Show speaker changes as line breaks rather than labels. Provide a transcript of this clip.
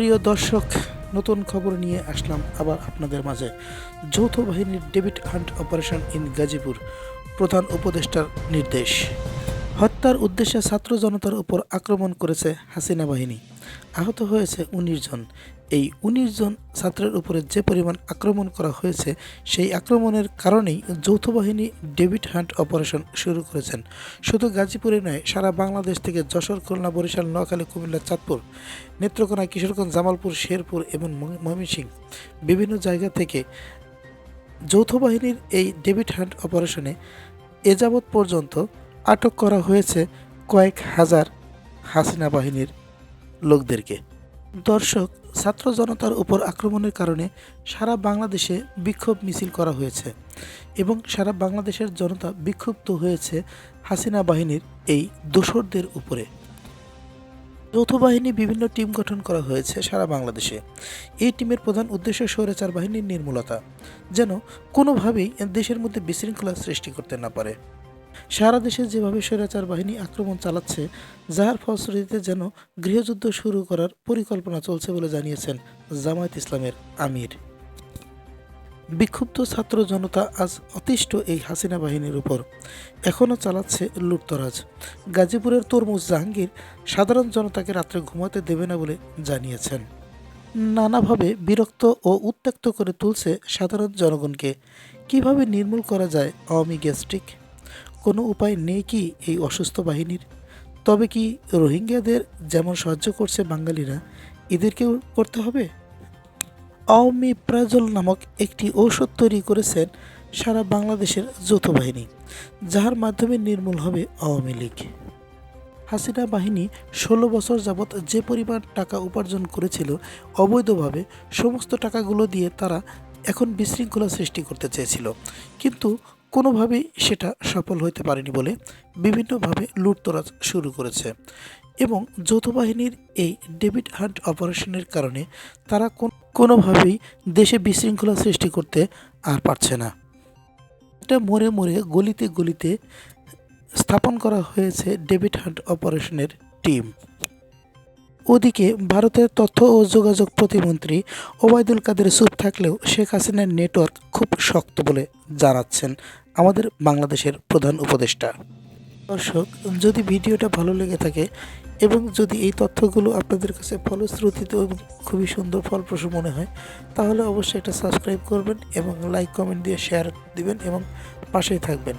প্রিয় দর্শক, নতুন খবর নিয়ে আসলাম আবার আপনাদের মাঝে। যৌথ বাহিনীর David hunt operation in Gazipur, প্রধান উপদেষ্টার নির্দেশ। হত্যার উদ্দেশ্যে ছাত্র জনতার উপর আক্রমণ করেছে হাসিনা বাহিনী। আহত হয়েছে উনিশ জন। এই উনিশ জন ছাত্রের উপরে যে পরিমাণ আক্রমণ করা হয়েছে, সেই আক্রমণের কারণেই যৌথ বাহিনী ডেভিড হান্ট অপারেশন শুরু করেছেন। শুধু গাজীপুরে নয়, সারা বাংলাদেশ থেকে যশোর, খুলনা, বরিশাল, নোয়াখালী, কুমিল্লা, চাঁদপুর, নেত্রকোনা, কিশোরগঞ্জ, জামালপুর, শেরপুর এবং ময়- ময়মনসিংহ বিভিন্ন জায়গা থেকে যৌথ বাহিনীর এই ডেভিড হান্ট অপারেশনে এ যাবৎ পর্যন্ত আটক করা হয়েছে কয়েক হাজার হাসিনা বাহিনীর লোকদেরকে। দর্শক, ছাত্র জনতার উপর আক্রমণের কারণে সারা বাংলাদেশে বিক্ষোভ মিছিল করা হয়েছে এবং সারা বাংলাদেশের জনতা বিক্ষুব্ধ হয়েছে হাসিনা বাহিনীর এই দোসরদের উপরে। যৌথ বাহিনী বিভিন্ন টিম গঠন করা হয়েছে সারা বাংলাদেশে। এই টিমের প্রধান উদ্দেশ্য স্বৈরাচার বাহিনীর নির্মূলতা, যেন কোনোভাবেই দেশের মধ্যে বিশৃঙ্খলা সৃষ্টি করতে না পারে। সারা দেশে যেভাবে স্বৈরাচার বাহিনী আক্রমণ চালাচ্ছে যার ফলশ্রুতিতে যেন গৃহযুদ্ধ শুরু করার পরিকল্পনা চলছে বলে জানিয়েছেন জামায়াত ইসলামের আমির। বিক্ষুব্ধ ছাত্র জনতা আজ অতিষ্ঠ এই হাসিনা বাহিনীর উপর। এখনও চালাচ্ছে লুটতরাজ। গাজীপুরের তরমুজ জাহাঙ্গীর সাধারণ জনতাকে রাত্রে ঘুমাতে দেবে না বলে জানিয়েছেন। নানাভাবে বিরক্ত ও উত্ত্যক্ত করে তুলছে সাধারণ জনগণকে। কীভাবে নির্মূল করা যায় আওয়ামী গ্যাস্ট্রিক? কোনো উপায় নেই কি এই অসুস্থ বাহিনীর? তবে কি রোহিঙ্গাদের যেমন সাহায্য করছে বাঙালিরা, এদেরকেও করতে হবে? আওয়ামী প্রাজল নামক একটি ঔষধ তৈরি করেছেন সারা বাংলাদেশের যৌথ বাহিনী যার মাধ্যমে নির্মূল হবে আওয়ামী লীগ। হাসিনা বাহিনী ষোলো বছর যাবৎ যে পরিমাণ টাকা উপার্জন করেছিল, অবৈধভাবে সমস্ত টাকাগুলো দিয়ে তারা এখন বিশৃঙ্খলা সৃষ্টি করতে চেয়েছিল। কিন্তু কোনোভাবেই সেটা সফল হতে পারেনি বলে বিভিন্নভাবে লুটতরাজ শুরু করেছে এবং যৌথ বাহিনীর এই ডেভিড হান্ট অপারেশনের কারণে তারা কোনোভাবেই দেশে বিশৃঙ্খলা সৃষ্টি করতে আর পারছে না। এটা মরে মরে গলিতে গলিতে স্থাপন করা হয়েছে ডেভিড হান্ট অপারেশনের টিম। ওদিকে ভারতের তথ্য ও যোগাযোগ প্রতিমন্ত্রী ওবায়দুল কাদের চুপ থাকলেও শেখ হাসিনার নেটওয়ার্ক খুব শক্ত বলে জানাচ্ছেন আমাদের বাংলাদেশের প্রধান উপদেষ্টা। দর্শক, যদি ভিডিওটা ভালো লেগে থাকে এবং যদি এই তথ্যগুলো আপনাদের কাছে ফলশ্রুতিতে এবং খুবই সুন্দর ফলপ্রসূ মনে হয়, তাহলে অবশ্যই এটা সাবস্ক্রাইব করবেন এবং লাইক, কমেন্ট দিয়ে শেয়ার দিবেন এবং পাশেই থাকবেন।